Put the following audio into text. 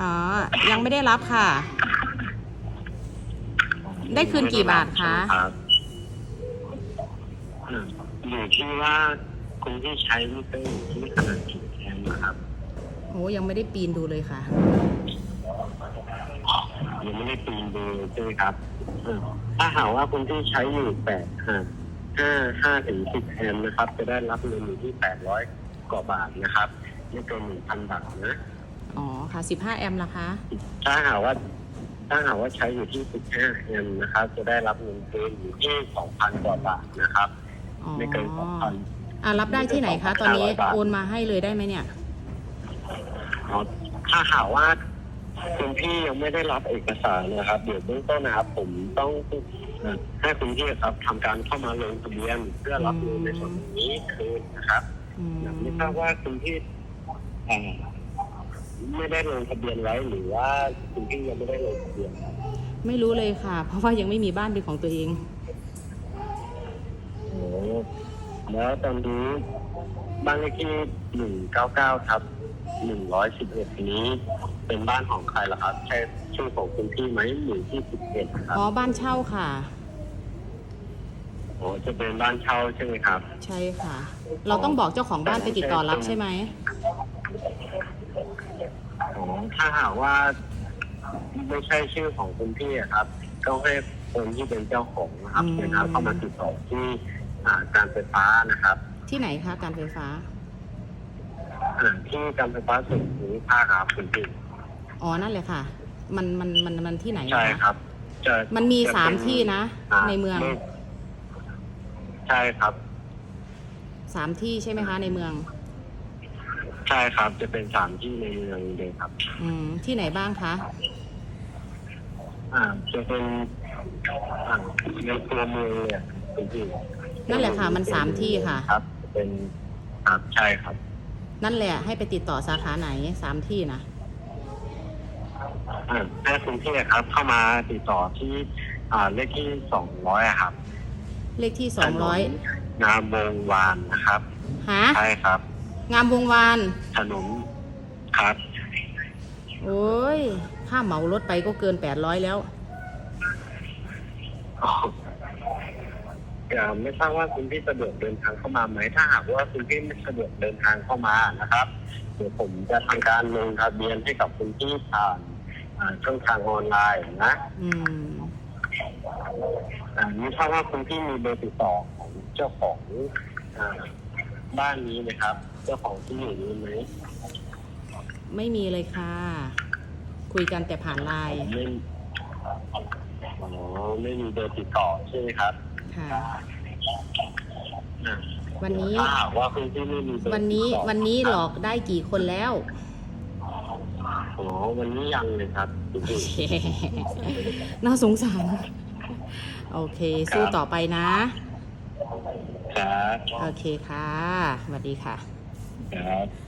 อ๋อ ยังไม่ได้รับค่ะ ได้คืนกี่บาทคะรับอืมอยู่ที่ว่าคุณที่ใช้มิเตอร์อยู่ที่ขนาดกี่แอมป์นะครับโอ้ยังไม่ได้ปีนดูเลยค่ะ ยังไม่ได้ปีนดูใช่ไหมครับอืมถ้าหากว่าคุณที่ใช้อยู่แปดห้าห้าห้าถึงสิบแอมป์นะครับ จะได้รับเงินอยู่ที่แปดร้อยกว่าบาทนะครับไม่เกินหนึ่งพันบาทนะ อ๋อค่ะ 15 แอมป์ละคะ ถ้าหากว่า ถ้าหากว่าใช้อยู่ที่สิบห้าแอมป์นะครับ จะได้รับเงินเดือนอยู่ที่สองพันกว่าบาทนะครับ อ๋อไม่เกินสองพันอะรับได้ที่ไหนคะ ตอนนี้2,500บาทโอนมาให้เลยได้ไหมเนี่ยถ้าหากว่าคุณพี่ยังไม่ได้รับเอกสารนะครับ เดี๋ยวเบื้องต้นนะครับ ผมต้องเอ่อให้คุณพี่ครับทำการเข้ามาลงทะเบียนเพื่อรับเงินในส่วนนี้คืนนะครับ อืม ไม่ทราบว่าคุณพี่เอ่อ ไม่ได้ลงทะเบียนไว้หรือว่าคุณพี่ยังไม่ได้ลงทะเบียนครับไม่รู้เลยค่ะ เพราะว่ายังไม่มีบ้านเป็นของตัวเอง โอ้แล้วตอนนี้บ้านเลขที่หนึ่งเก้าเก้าทับหนึ่งร้อยสิบเอ็ดนี้ เป็นบ้านของใครล่ะครับ ใช่ชื่อของคุณพี่ไหมหรือที่สิบเอ็ดครับอ๋อบ้านเช่าค่ะ โอ้จะเป็นบ้านเช่าใช่ไหมครับ ใช่ค่ะ เราต้องบอกเจ้าของบ้านไปติดต่อรับใช่ไหมโอ้ ถ้าหากว่าไม่ใช่ชื่อของคุณพี่อะครับต้องให้คนที่เป็นเจ้าของนะครับอืม เดินทางเข้ามาติดต่อที่อ่าการไฟฟ้านะครับที่ไหนคะการไฟฟ้า อ่าที่การไฟฟ้าส่วนภูมิภาคครับคุณพี่อ๋อ นั่นเลยค่ะ มันมันมันมันที่ไหนใช่คะครับจะมันมีจะสามเป็นที่นะาในเมืองไใช่ครับ สามที่ใช่ไหมคะ ในเมือง ใช่ครับ จะเป็นสามที่ในเมืองเลยครับ อืม ที่ไหนบ้างคะ อ่า จะเป็นอ่าในตัวเมืองเลยอะคุณพี่นั่นแหละค่ะ มันสามที่ค่ะ ครับเป็นครับใช่ครับ นั่นแหละ ให้ไปติดต่อสาขาไหนสามที่นะอ่าให้คุณพี่ครับ เข้ามาติดต่อที่ อ่าเลขที่สองร้อยครับเลขที่สองร้อยถนนงามวงวานนะครับฮะใช่ครับ งามวงวาน ถนนครับ โอ้ย ค่าเหมารถไปก็เกินแปดร้อยแล้วอ๋อเอ่อไม่ทราบว่าคุณพี่สะดวกเดินทางเข้ามาไหมถ้าหากว่าคุณพี่ไม่สะดวกเดินทางเข้ามานะครับเดี๋ยวผมจะทำการลงทะเบียนให้กับคุณพี่ผ่านอ่าช่องทางออนไลน์นะอืม อ่าไม่ทราบว่าคุณพี่มีเบอร์ติดต่อของเจ้าของอ่า บ้านนี้ไหมครับ เจ้าของที่อยู่นี้ไหมไม่มีเลยค่ะ คุยกันแต่ผ่านไลน์ ไม่อ๋อไม่มีเบอร์ติดต่อใช่ไหมครับค่ะ อ่าวันนี้ ถ้าหากว่าคุณพี่ไม่มีเบอร์วันนี้ติดต่อวันนี้หลอกได้กี่คนแล้ว อ๋อวันนี้ยังเลยครับคุณโอพี่เคน่าสงสาร โอเค สู้ต่อไปนะ ครับ โอเคค่ะสวัสดีค่ะ ครับ